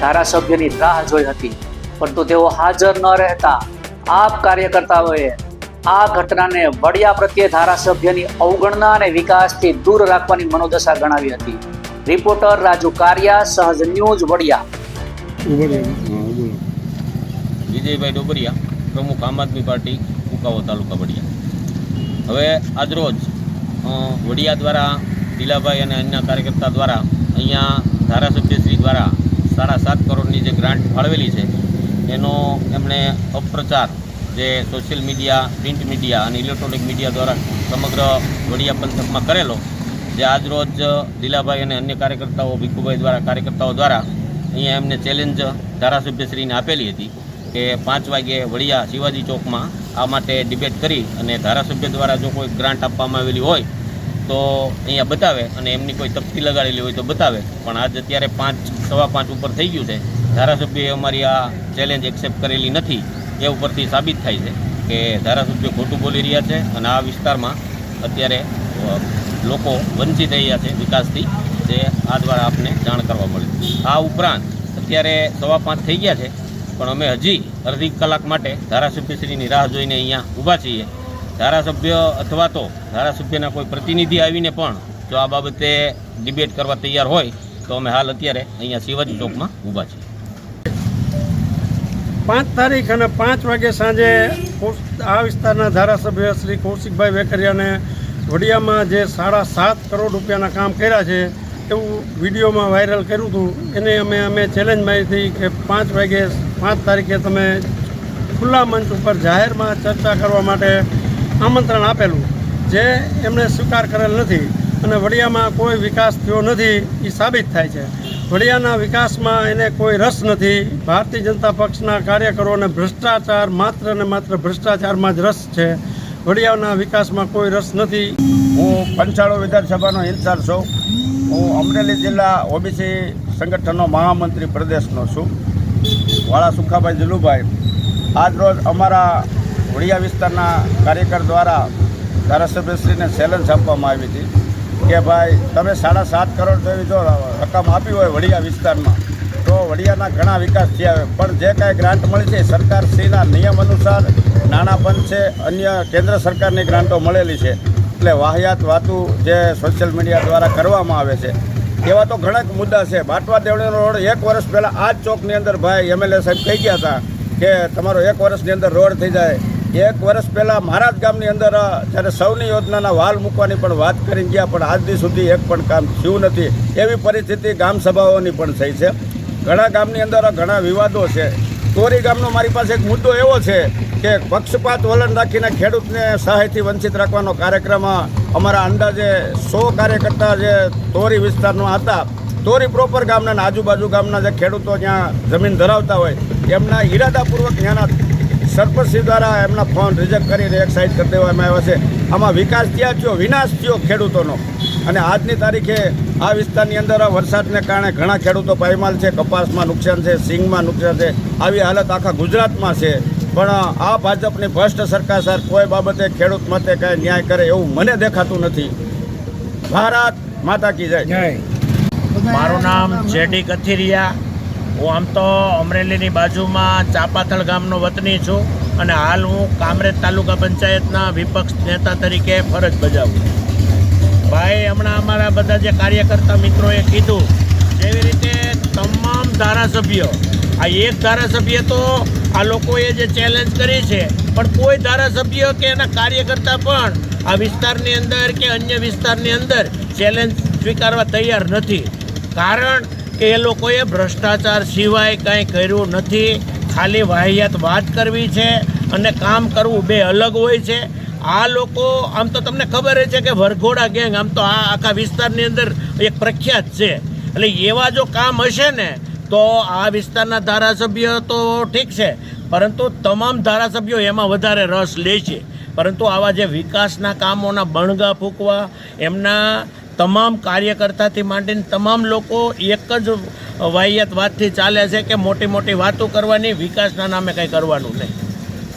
ધારાસભ્યની રાહ જોઈ હતી. પરંતુ તેઓ હાજર ન રહેતા આપ કાર્યકર્તાઓએ આ ઘટનાને વડિયા પ્રત્યે ધારાસભ્યની અવગણના અને વિકાસથી દૂર રાખવાની મનોદશા ગણાવી હતી. રિપોર્ટર રાજુ કારિયા, સહજ ન્યૂઝ, વડિયા. વિજયભાઈ ડોબરિયા, પ્રમુખ આમ આદમી પાર્ટી કુકાવો તાલુકા વડિયા. હવે આજરોજ વડિયા દ્વારા દિલાભાઈ અને અન્ય કાર્યકર્તા દ્વારા અહીંયા ધારાસભ્યશ્રી દ્વારા સાડા સાત કરોડની જે ગ્રાન્ટ ફાળવેલી છે, એનો એમણે અપપ્રચાર જે સોશિયલ મીડિયા પ્રિન્ટ મીડિયા અને ઇલેક્ટ્રોનિક મીડિયા દ્વારા સમગ્ર વડિયા પંથકમાં કરેલો, જે આજરોજ દિલાભાઈ અને અન્ય કાર્યકર્તાઓ, ભીખુભાઈ દ્વારા કાર્યકર્તાઓ દ્વારા અહીંયા એમને ચેલેન્જ ધારાસભ્યશ્રીને આપેલી હતી કે પાંચ વાગ્યે વડિયા શિવાજી ચોકમાં આ માટે ડિબેટ કરી અને ધારાસભ્ય દ્વારા જો કોઈ ગ્રાન્ટ આપવામાં આવેલી હોય તો અહીંયા બતાવે અને એમની કોઈ તકતી લગાડેલી હોય તો બતાવે. પણ આજ અત્યારે પાંચ, સવા પાંચ ઉપર થઈ ગયું છે. ધારાસભ્યએ અમારી આ ચેલેન્જ એક્સેપ્ટ કરેલી નથી. એ ઉપરથી સાબિત થાય છે કે ધારાસભ્યો ખોટું બોલી રહ્યા છે અને આ વિસ્તારમાં અત્યારે લોકો વંચિત રહ્યા છે વિકાસથી, જે આ દ્વારા આપને જાણ કરવા મળી આ ઉપરાંત અત્યારે સવા પાંચ થઈ ગયા છે, પણ અમે હજી અડધી કલાક માટે ધારાસભ્યશ્રીની રાહ જોઈને અહીંયા ઊભા છીએ. ધારાસભ્ય અથવા તો ધારાસભ્યના કોઈ પ્રતિનિધિ આવીને પણ જો આ બાબતે ડિબેટ કરવા તૈયાર હોય, તો અમે હાલ અત્યારે અહીંયા શિવાજી ચોકમાં ઊભા છીએ. પાંચ તારીખ અને પાંચ વાગે સાંજે આ વિસ્તારના ધારાસભ્ય શ્રી કૌશિકભાઈ વેકરિયાને વડિયામાં જે સાડા સાત કરોડ રૂપિયાના કામ કર્યા છે, એવું વિડીયોમાં વાયરલ કર્યું હતું. એને અમે અમે ચેલેન્જ મારી હતી કે પાંચ વાગે પાંચ તારીખે તમે ખુલ્લા મંચ ઉપર જાહેરમાં ચર્ચા કરવા માટે આમંત્રણ આપેલું, જે એમણે સ્વીકાર કરેલ નથી અને વડિયામાં કોઈ વિકાસ થયો નથી એ સાબિત થાય છે. વડિયાના વિકાસમાં એને કોઈ રસ નથી. ભારતીય જનતા પક્ષના કાર્યકરોને ભ્રષ્ટાચાર માત્ર ને માત્ર ભ્રષ્ટાચારમાં જ રસ છે. વડિયાના વિકાસમાં કોઈ રસ નથી. હું પંચાળો વિધાનસભાનો ઇન્ચાર્જ છું. હું અમરેલી જિલ્લા ઓબીસી સંગઠનનો મહામંત્રી પ્રદેશનો છું. વાળા સુખાભાઈ જલુભાઈ આજ રોજ અમારા વડિયા વિસ્તારના કાર્યકર દ્વારા ધારાસભ્યશ્રીને ચેલેન્જ આપવામાં આવી હતી કે ભાઈ, તમે સાડા સાત કરોડ જેવી જો રકમ આપી હોય વડિયા વિસ્તારમાં, તો વડિયાના ઘણા વિકાસ થયા પણ જે કાંઈ ગ્રાન્ટ મળી છે સરકારશ્રીના નિયમ અનુસાર નાણાં બંધ છે, અન્ય કેન્દ્ર સરકારની ગ્રાન્ટો મળેલી છે. એટલે વાહિયાત વાતું જે સોશિયલ મીડિયા દ્વારા કરવામાં આવે છે, એવા તો ઘણા મુદ્દા છે. બાટવા દેવડીનો રોડ એક વર્ષ પહેલાં આ જ ચોકની અંદર ભાઈ એમએલએ સાહેબ કહી ગયા હતા કે તમારો એક વર્ષની અંદર રોડ થઈ જાય. એક વર્ષ પહેલાં મારા જ ગામની અંદર જ્યારે સૌની યોજનાના વાલ મૂકવાની પણ વાત કરીને ગયા, પણ આજ સુધી એક પણ કામ થયું નથી. એવી પરિસ્થિતિ ગામ સભાઓની પણ થઈ છે. ઘણા ગામની અંદર ઘણા વિવાદો છે. તોરી ગામનો મારી પાસે એક મુદ્દો એવો છે કે પક્ષપાત વલણ રાખીને ખેડૂતને સહાયથી વંચિત રાખવાનો કાર્યક્રમ અમારા અંદાજે સો કાર્યકર્તા જે તોરી વિસ્તારના હતા, તોરી પ્રોપર ગામના આજુબાજુ ગામના જે ખેડૂતો જ્યાં જમીન ધરાવતા હોય, એમના ઈરાદાપૂર્વક ત્યાંના સરપંચશ્રી દ્વારા એમના ફોન રિજેક્ટ કરીને એક્સાઇઝ કરી દેવામાં આવ્યા છે. આમાં વિકાસ ક્યાં થયો વિનાશ થયો ખેડૂતોનો. અને આજની તારીખે આ વિસ્તારની અંદર વરસાદને કારણે ઘણા ખેડૂતો પાયમાલ છે કપાસમાં નુકસાન છે સિંગમાં નુકસાન છે આવી હાલત આખા ગુજરાતમાં છે. પણ આ ભાજપની ભ્રષ્ટ સરકાર સર કોઈ બાબતે ખેડૂત માટે કાંઈ ન્યાય કરે એવું મને દેખાતું નથી. ભારત માતા કી જય. મારું નામ જેડી કથિરિયા. હું આમ તો અમરેલીની બાજુમાં ચાપાથળ ગામનો વતની છું અને હાલ હું કામરેજ તાલુકા પંચાયતના વિપક્ષ નેતા તરીકે ફરજ બજાવું ભાઈ, હમણાં અમારા બધા જે કાર્યકર્તા મિત્રોએ કીધું, જેવી રીતે તમામ ધારાસભ્યો, આ એક ધારાસભ્ય તો આ લોકોએ જે ચેલેન્જ કરી છે, પણ કોઈ ધારાસભ્ય કે એના કાર્યકર્તા પણ આ વિસ્તારની અંદર કે અન્ય વિસ્તારની અંદર ચેલેન્જ સ્વીકારવા તૈયાર નથી. કારણ કે એ લોકોએ ભ્રષ્ટાચાર સિવાય કાંઈ કર્યું નથી. ખાલી વાહિયાત વાત કરવી છે અને કામ કરવું બે અલગ હોય છે. આ લોકો, આમ તો તમને ખબર છે કે વરઘોડા ગેંગ, આમ તો આ આખા વિસ્તારની અંદર એક પ્રખ્યાત છે. એટલે એવા જો કામ હશે ને, તો આ વિસ્તારના ધારાસભ્ય તો ઠીક છે. પરંતુ તમામ ધારાસભ્યો એમાં વધારે રસ લે છે. પરંતુ આવા જે વિકાસના કામોના બણગા ફૂંકવા, એમના તમામ કાર્યકર્તાથી માંડીને તમામ લોકો એક જ વાહિયાત વાતથી ચાલે છે કે મોટી મોટી વાતો કરવાની, વિકાસના નામે કંઈ કરવાનું નહીં.